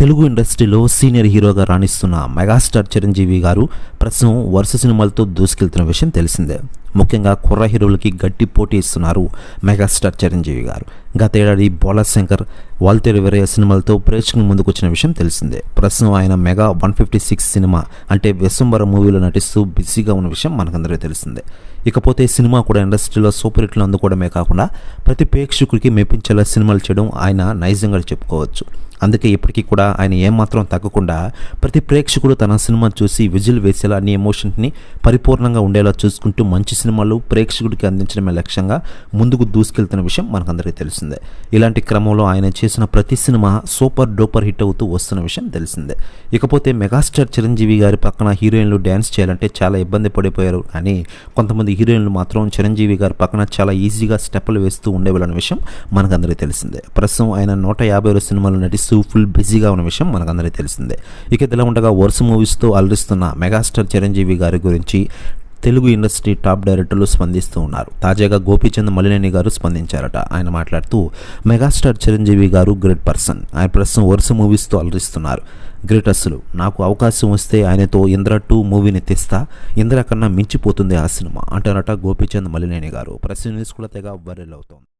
తెలుగు ఇండస్ట్రీలో సీనియర్ హీరోగా రాణిస్తున్న మెగాస్టార్ చిరంజీవి గారు ప్రస్తుతం వరుస సినిమాలతో దూసుకెళ్తున్న విషయం తెలిసిందే. ముఖ్యంగా కుర్ర హీరోలకి గట్టి పోటీ ఇస్తున్నారు మెగాస్టార్ చిరంజీవి గారు. గతేడాది బోలా శంకర్ వాల్తేరు వేరే సినిమాలతో ప్రేక్షకుల ముందుకు వచ్చిన విషయం తెలిసిందే. ప్రస్తుతం ఆయన mega one fifty six cinema అంటే విశ్వంబర మూవీలో నటిస్తూ బిజీగా ఉన్న విషయం మనకందరికీ తెలిసిందే. ఇకపోతే సినిమా కూడా ఇండస్ట్రీలో సూపర్ హిట్లు అందుకోవడమే కాకుండా ప్రతి ప్రేక్షకుడికి మెప్పించేలా సినిమాలు చేయడం ఆయన నైజంగా చెప్పుకోవచ్చు. అందుకే ఇప్పటికీ కూడా ఆయన ఏమాత్రం తగ్గకుండా ప్రతి ప్రేక్షకుడు తన సినిమా చూసి విజిల్ వేసేలా అన్ని ఎమోషన్స్ని పరిపూర్ణంగా ఉండేలా చూసుకుంటూ మంచి సినిమాలు ప్రేక్షకుడికి అందించడమే లక్ష్యంగా ముందుకు దూసుకెళ్తున్న విషయం మనకందరికీ తెలిసిందే. ఇలాంటి క్రమంలో ఆయన చేసిన ప్రతి సినిమా సూపర్ డూపర్ హిట్ అవుతూ వస్తున్న విషయం తెలిసిందే. ఇకపోతే మెగాస్టార్ చిరంజీవి గారి పక్కన హీరోయిన్లు డ్యాన్స్ చేయాలంటే చాలా ఇబ్బంది పడిపోయారు కానీ కొంతమంది హీరోయిన్లు మాత్రం చిరంజీవి గారి పక్కన చాలా ఈజీగా స్టెప్పులు వేస్తూ ఉండేవాళ్ళని విషయం మనకందరికీ తెలిసిందే. ప్రస్తుతం ఆయన నూట యాభై ఆరు సినిమాలు నటిస్తూ ఫుల్ బిజీగా ఉన్న విషయం మనకందరికీ తెలిసిందే. ఇక ఇలా ఉండగా వరుస మూవీస్తో అలరిస్తున్న మెగాస్టార్ చిరంజీవి గారి గురించి తెలుగు ఇండస్ట్రీ టాప్ డైరెక్టర్లు స్పందిస్తూ ఉన్నారు. తాజాగా గోపీచంద్ మలినేని గారు స్పందించారట. ఆయన మాట్లాడుతూ మెగాస్టార్ చిరంజీవి గారు గ్రేట్ పర్సన్. ఆయన ప్రస్తుతం వరుస మూవీస్తో అలరిస్తున్నారు. గ్రేట్ అసలు. నాకు అవకాశం వస్తే ఆయనతో ఇంద్ర టూ మూవీని తెస్తా. ఇంద్ర కన్నా మించిపోతుంది ఆ సినిమా అంటారట గోపీచంద్ మలినేని గారు. ప్రెస్ న్యూస్ కూడా తెగ వైరల్ అవుతోంది.